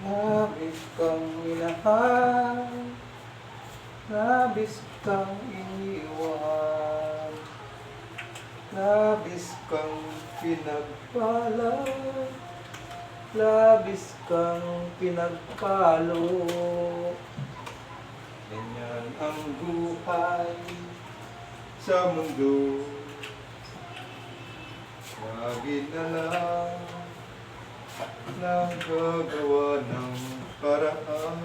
Labis kang minahal Labis kang iniwan Labis kang pinagpala Labis kang pinagpalo Ganyan ang buhay sa mundo. Lagi na lang nagagawa ng paraan.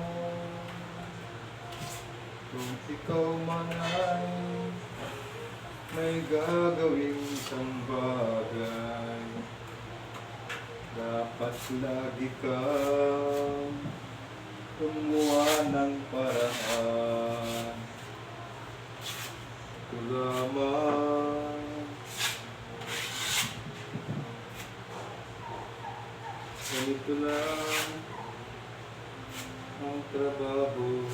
Kung ikaw man ay may gagawin kang bagay Dapat lagi kang gumawa ng paraan Ito lamang Ganito lang ang trabaho.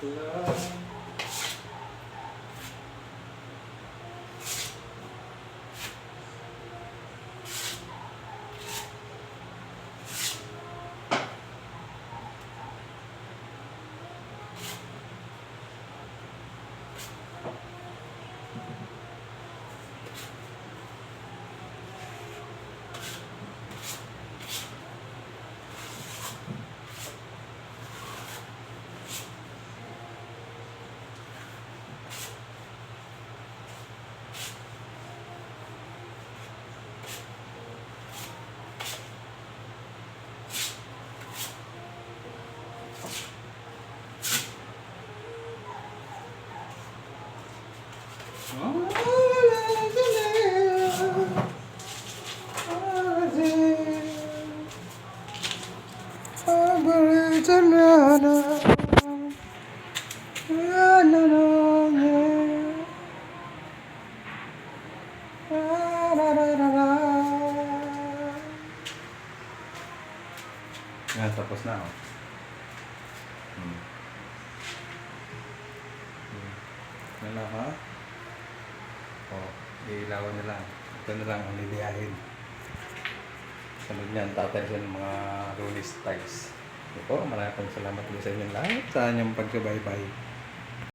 Ito Yan, tapos na. Oh. Hmm. Hmm. Ha? Oh, iilawan na lang. Ito na lang ang liliyahin. Sunod niyan, tatayin ng mga rolling styles. Ito, maraming salamat po sa inyong lahat sa inyong pagsubaybay.